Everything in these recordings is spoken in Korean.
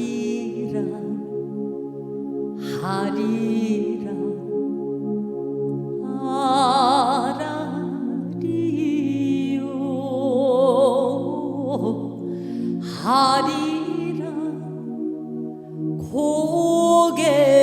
하리라. 하리라. 아라리요 하리라. 고개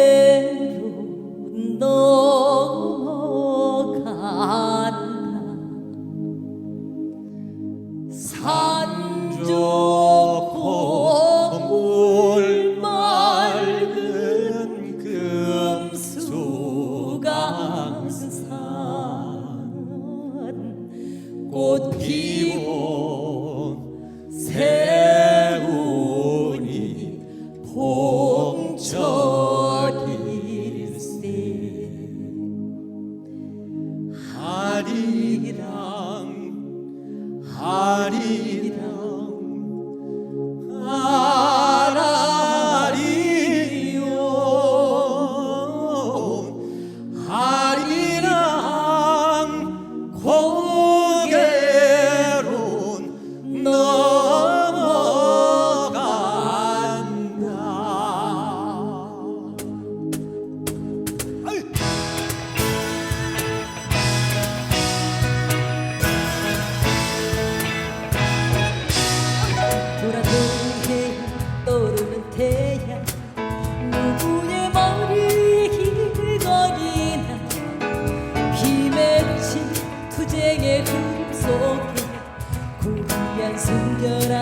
하리랑 아라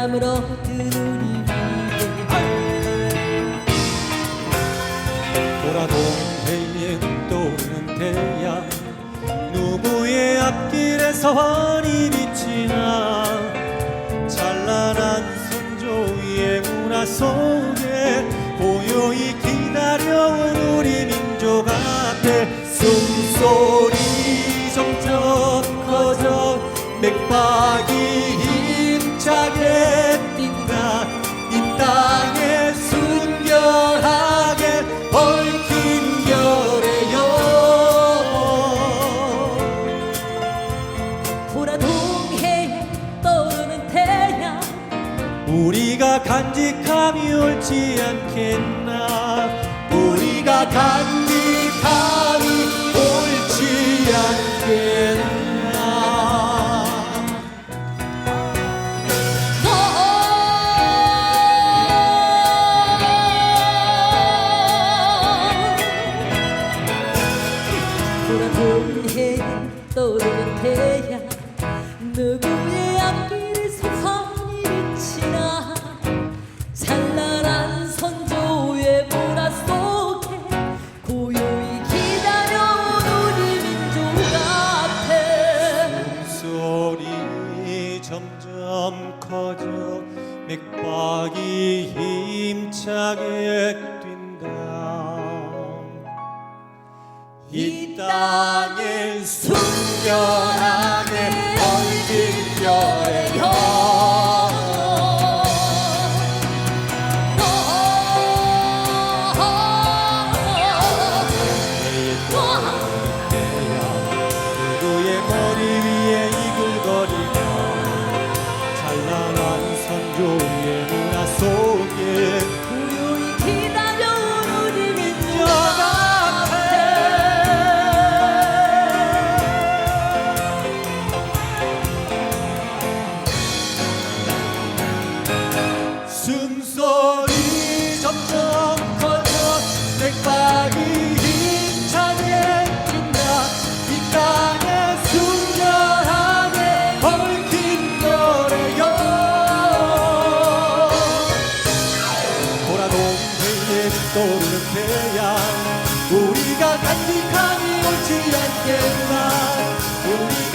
순결함을 얻은 우리. 위에 돌아동해에 떠오르는 태양. 누구의 앞길에서 환히 비치나. 찬란한 선조의 문화 속에 고요히 기다려온 우리 민족 앞에 숨소리 점점 커져 맥박이 우리가 간직함이 옳지 않겠나? 우리가 간직함이 옳지 않겠나? 누구 점점 커져 맥박이 힘차게 뛴다. 이 땅에 순결하 떠오르는 태양 우리가 간직함이 옳지 않겠나? 우리